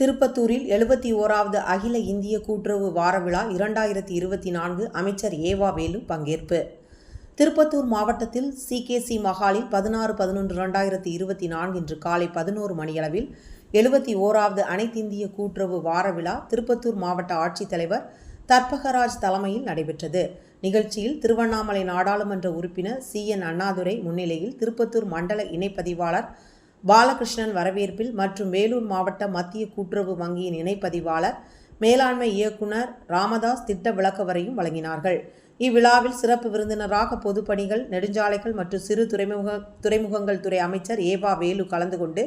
திருப்பத்தூரில் எழுபத்தி ஓராவது அகில இந்திய கூட்டுறவு வார விழா இரண்டாயிரத்தி இருபத்தி நான்கு அமைச்சர் ஏவா வேலு பங்கேற்பு. திருப்பத்தூர் மாவட்டத்தில் சிகேசி மஹாலில் பதினாறு பதினொன்று இரண்டாயிரத்தி இருபத்தி நான்கு இன்று காலை பதினோரு மணியளவில் எழுபத்தி ஓராவது அனைத்திந்திய கூட்டுறவு வார விழா திருப்பத்தூர் மாவட்ட ஆட்சித்தலைவர் தர்பகராஜ் தலைமையில் நடைபெற்றது. நிகழ்ச்சியில் திருவண்ணாமலை நாடாளுமன்ற உறுப்பினர் சி என் அண்ணாதுரை முன்னிலையில் திருப்பத்தூர் மண்டல இணைப்பதிவாளர் பாலகிருஷ்ணன் வரவேற்பில் மற்றும் வேலூர் மாவட்ட மத்திய கூட்டுறவு வங்கியின் இணைப்பதிவாளர் மேலாண்மை இயக்குனர் ராமதாஸ் திட்ட விளக்கவரையும் வழங்கினார்கள். இவ்விழாவில் சிறப்பு விருந்தினராக பொதுப்பணிகள் நெடுஞ்சாலைகள் மற்றும் சிறு துறைமுக துறைமுகங்கள் துறை அமைச்சர் ஏபா வேலு கலந்து கொண்டு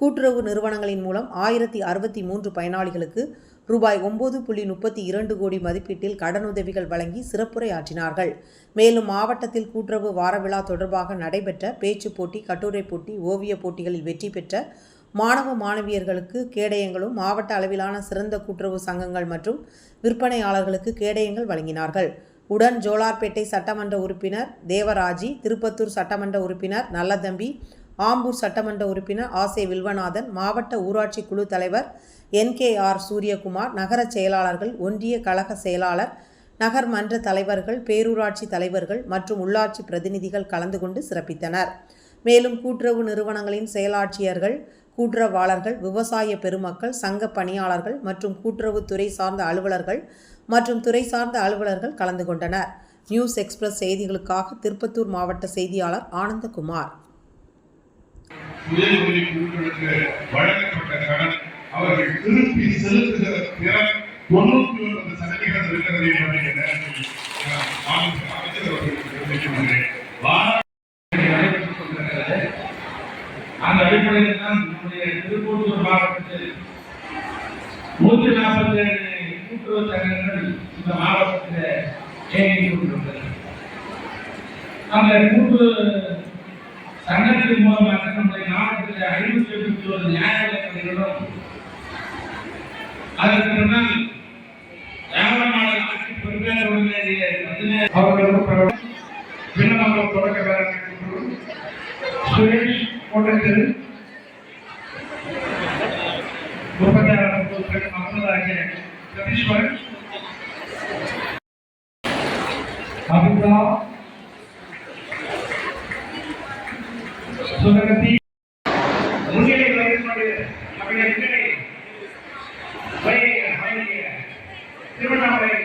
கூட்டுறவு நிறுவனங்களின் மூலம் ஆயிரத்தி அறுபத்தி மூன்று பயனாளிகளுக்கு ரூபாய் ஒன்பது புள்ளி முப்பத்தி இரண்டு கோடி மதிப்பீட்டில் கடனுதவிகள் வழங்கி சிறப்புரையாற்றினார்கள். மேலும் மாவட்டத்தில் கூட்டுறவு வாரவிழா தொடர்பாக நடைபெற்ற பேச்சுப் போட்டி கட்டுரைப் போட்டி ஓவியப் போட்டிகளில் வெற்றி பெற்ற மாணவ மாணவியர்களுக்கு கேடயங்களும் மாவட்ட அளவிலான சிறந்த கூட்டுறவு சங்கங்கள் மற்றும் விற்பனையாளர்களுக்கு கேடயங்கள் வழங்கினார்கள். உடன் ஜோலார்பேட்டை சட்டமன்ற உறுப்பினர் தேவராஜி திருப்பத்தூர் சட்டமன்ற உறுப்பினர் நல்லதம்பி ஆம்பூர் சட்டமன்ற உறுப்பினர் ஆசே வில்வநாதன் மாவட்ட ஊராட்சி குழு தலைவர் என்கேஆர் சூரியகுமார் நகர செயலாளர்கள் ஒன்றிய கழக செயலாளர் நகர் மன்ற தலைவர்கள் பேரூராட்சி தலைவர்கள் மற்றும் உள்ளாட்சி பிரதிநிதிகள் கலந்து கொண்டு சிறப்பித்தனர். மேலும் கூட்டுறவு நிறுவனங்களின் செயலாட்சியர்கள் கூட்டுறவாளர்கள் விவசாய பெருமக்கள் சங்க பணியாளர்கள் மற்றும் கூட்டுறவுத்துறை சார்ந்த அலுவலர்கள் மற்றும் துறை சார்ந்த அலுவலர்கள் கலந்து கொண்டனர். நியூஸ் எக்ஸ்பிரஸ் செய்திகளுக்காக திருப்பத்தூர் மாவட்ட செய்தியாளர் ஆனந்தகுமார். உயர்கல்வி குழுக்களுக்கு வழங்கப்பட்ட கடன் அவர்கள் திருப்பி செலுத்துகிற திறன் தொண்ணூத்தி ஒன்பது சதவீதம் இருக்கிறது என்பதை அமைச்சர் அவர்களுக்கு தெரிவித்துக் அந்த அடிப்படையில் தான் நம்முடைய திருப்பூர் மாவட்டத்தில் நூற்றி நாற்பத்தி ஏழு கூட்டுறவு சங்கங்கள் இந்த மாவட்டத்தில் இயங்கிக் கொண்டிருக்கிறது. அந்த கூட்டு சங்கத்தின் மூலமாக நம்முடைய மாவட்டத்தில் ஐநூற்றி எழுபத்தி ஒரு நியாயங்களும் அதற்கு முன்னால் வியாபாரமான ஆட்சி பொறுப்பேற்ற அவர்களும் பின்னமாக தொடக்க வேலை சுரேஷ் கோட்டத்தில் முப்பத்தாறு முப்பது மகளாகிய சதீஸ்வரன் அபிதா சுகதி முன்னிலை வகிப்பது நம்முடைய பின்னணி திருவண்ணாமலை